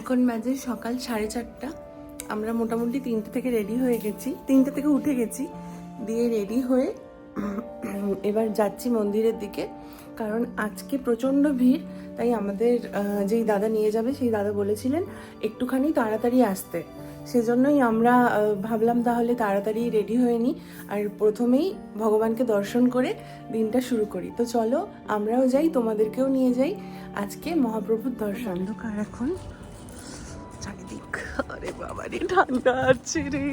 এখন বাজে সকাল সাড়ে চারটা। আমরা মোটামুটি তিনটে থেকে রেডি হয়ে গেছি। তিনটে থেকে উঠে গেছি। দিয়ে রেডি হয়ে এবার যাচ্ছি মন্দিরের দিকে। কারণ আজকে প্রচণ্ড ভিড়, তাই আমাদের যেই দাদা নিয়ে যাবে, সেই দাদা বলেছিলেন একটুখানি তাড়াতাড়ি আসতে। সেজন্যই আমরা ভাবলাম তাহলে তাড়াতাড়ি রেডি হয়ে নিই আর প্রথমেই ভগবানকে দর্শন করে দিনটা শুরু করি। তো চলো আমরাও যাই, তোমাদেরকেও নিয়ে যাই আজকে মহাপ্রভুর দর্শন। অন্ধকার এখন। বাবা ঠান্ডা আছে রে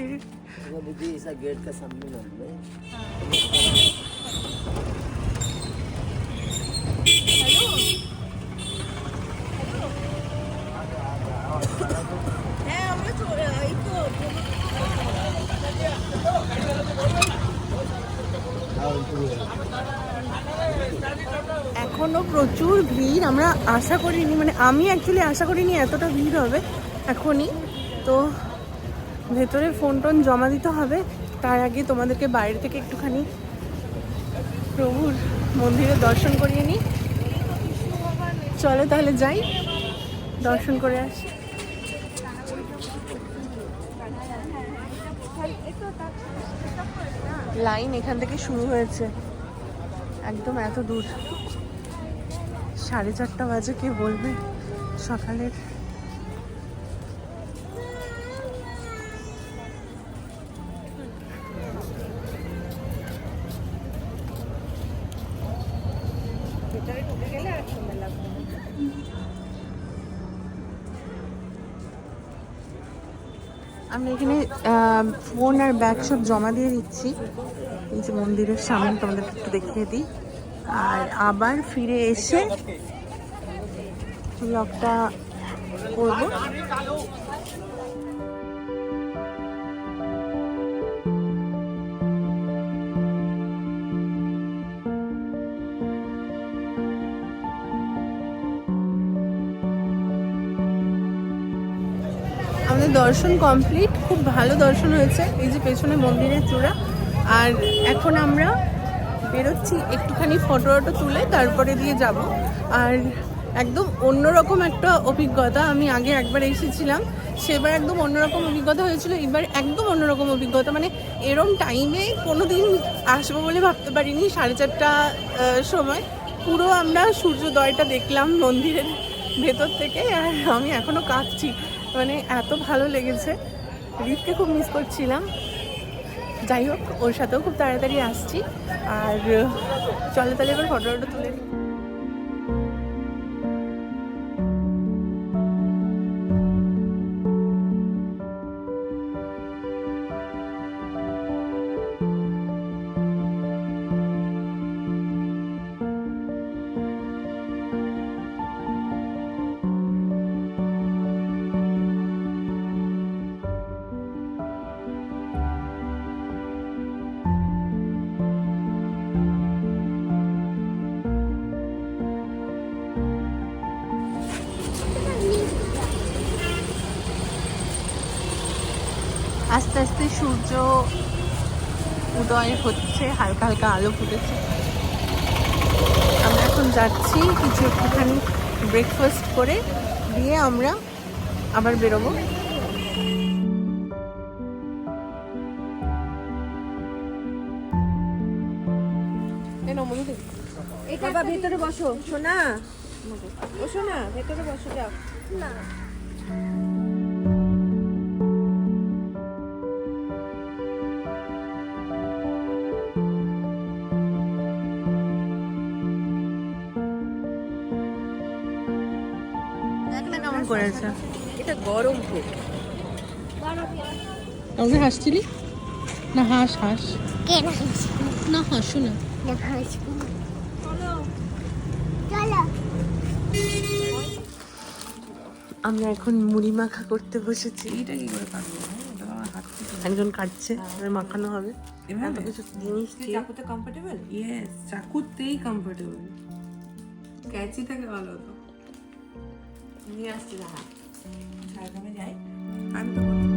এখনও প্রচুর ভিড় আমরা আশা করিনি মানে আমি অ্যাকচুয়ালি আশা করিনি এতটা ভিড় হবে এখনই। তো ভেতরে ফোন টোন জমা দিতে হবে। তার আগে তোমাদেরকে বাইরে থেকে একটুখানি প্রভুর মন্দিরে দর্শন করিয়ে নিই। চলো তাহলে যাই, দর্শন করে আসি। লাইন এখান থেকে শুরু হয়েছে। একদম এত দূর। সাড়ে চারটা বাজে, কে বলবে? সকালের আমরা এখানে ফোন আর ব্যাগ সব জমা দিয়ে দিচ্ছি। এই যে মন্দিরের সামনে তোমাদের একটু দেখিয়ে দিই। আর আবার ফিরে এসে ব্লগটা করব। আমাদের দর্শন কমপ্লিট। খুব ভালো দর্শন হয়েছে, এই যে পেছনে মন্দিরের চূড়া। আর এখন আমরা বেরোচ্ছি, একটুখানি ফটো টটো তুলে তারপরে দিয়ে যাব। আর একদম অন্যরকম একটা অভিজ্ঞতা, আমি আগে একবার এসেছিলাম, সেবার একদম অন্যরকম অভিজ্ঞতা হয়েছিল এবার একদম অন্যরকম অভিজ্ঞতা। মানে এরম টাইমে কোনো দিন আসব বলে ভাবতে পারিনি, সাড়ে চারটা সময়। পুরো আমরা সূর্যোদয়টা দেখলাম মন্দিরের ভেতর থেকে, আর আমি এখনও কাঁদছি। মানে এত ভালো লেগেছে। রিফকে খুব মিস করছিলাম। যাই হোক, ওর সাথেও খুব তাড়াতাড়ি আসছি। আর, চলে তাহলে এবার ফটো ফটো তুলে আস্তে আস্তে সূর্য উদয় হচ্ছে হালকা হালকা আলো ফুটেছে। আমরা এখন যাচ্ছি কিছু একটুখানি ব্রেকফাস্ট করে দিয়ে আমরা আবার বেরোবো। বাবা ভেতরে বসো। সোনা। বসো না ভেতরে বসো যাও। না। করেছে। এটা গরম খুব। আমাকে হাসছিলি? না হাস হাস। কেন না হাসু না চলো। আমরা এখন মুড়ি মাখা করতে বসেছি। এটা কি করে কাটবো? একজন কাটছে মাখানো হবে। এত কিছু জিনিস চাকুতে কমফোর্টেবল ইয়েস চাকুতেই কমফোর্টেবল ক্যাচি থাকে ভালো হতো নিয়ে আসছি দাঁড়া। ঝাড়গ্রামে যাই। আমি তো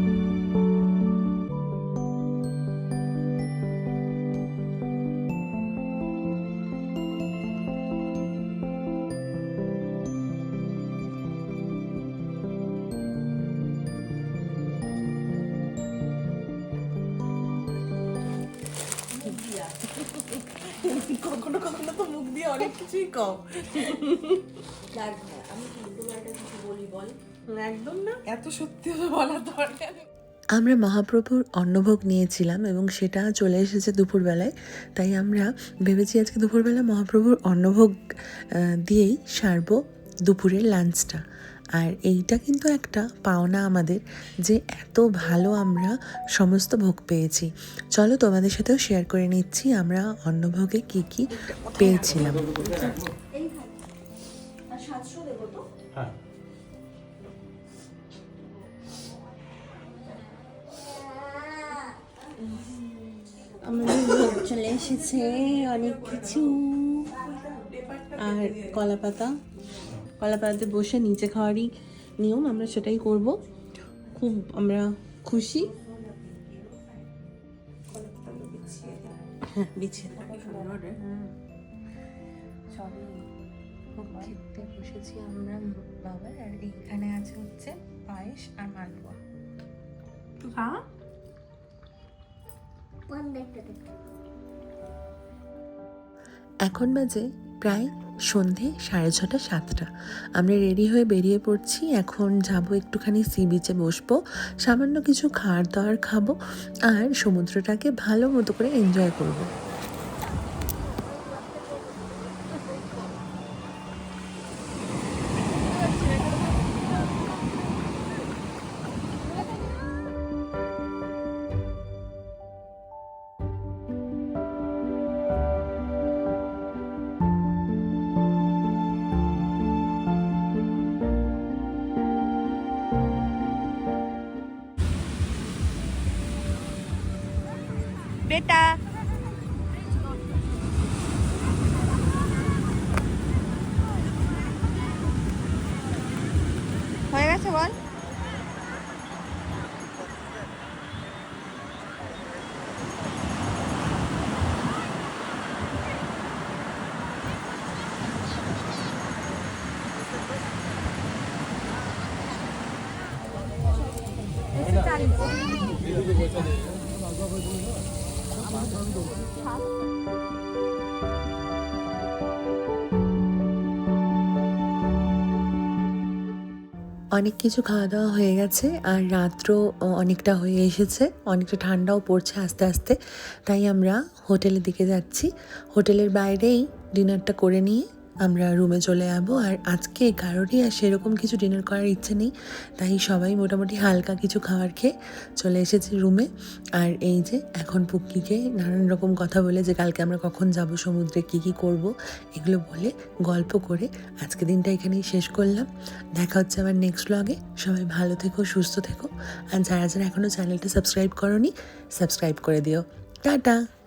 কখনো কখনো তো মুখ দিয়ে অনেক কিছুই কম। আমি কিছু বলি বল? একদম না। এত সত্যি বলা দরকার আমরা মহাপ্রভুর অন্নভোগ নিয়েছিলাম এবং সেটা চলে এসেছে দুপুরবেলায় তাই আমরা ভেবেছি আজকে দুপুরবেলা মহাপ্রভুর অন্নভোগ দিয়েই সারবো দুপুরের লাঞ্চটা আর এইটা কিন্তু একটা পাওনা আমাদের যে এত ভালো আমরা সমস্ত ভোগ পেয়েছি। চলো তোমাদের সাথেও শেয়ার করে নিচ্ছি আমরা অন্নভোগে কি কি পেয়েছিলাম। তো হ্যাঁ। আমাদের ভোগ চলে এসেছে অনেক কিছু। আর কলা পাতা কলা পাতাতে বসে নিচে খাওয়ারই নিয়ম আমরা সেটাই করব। খুব আমরা খুশি। হ্যাঁ বিছিয়ে খেতে বসেছি আমরা বাবার আর এইখানে আছে হচ্ছে পায়েস আর মালপোয়া। এখন বাজে প্রায় সন্ধে সাড়ে ছটা, সাতটা আমরা রেডি হয়ে বেরিয়ে পড়ছি এখন যাব একটুখানি সি বিচে বসবো, সামান্য কিছু খাওয়ার দাওয়ার খাব, আর সমুদ্রটাকে ভালো মতো করে এনজয় করব। બેટા. অনেক কিছু খাওয়া দাওয়া হয়ে গেছে আর রাত্রও অনেকটা হয়ে এসেছে। অনেকটা ঠান্ডাও পড়ছে আস্তে আস্তে। তাই আমরা হোটেলের দিকে যাচ্ছি। হোটেলের বাইরেই ডিনারটা করে নিয়ে আমরা রুমে চলে যাব আর আজকে কারোরই আর সেরকম কিছু ডিনার করার ইচ্ছে নেই। তাই সবাই মোটামুটি হালকা কিছু খাবার খেয়ে চলে এসেছি রুমে আর এই যে এখন পুক্কিকে নানান রকম কথা বলে যে কালকে আমরা কখন যাব, সমুদ্রে কী কী করব, এগুলো বলে গল্প করে আজকে দিনটা এখানেই শেষ করলাম। দেখা হচ্ছে আবার নেক্সট ব্লগে সবাই ভালো থেকো, সুস্থ থেকো। আর যারা যারা এখনও চ্যানেলটা সাবস্ক্রাইব করনি সাবস্ক্রাইব করে দিও। টাটা!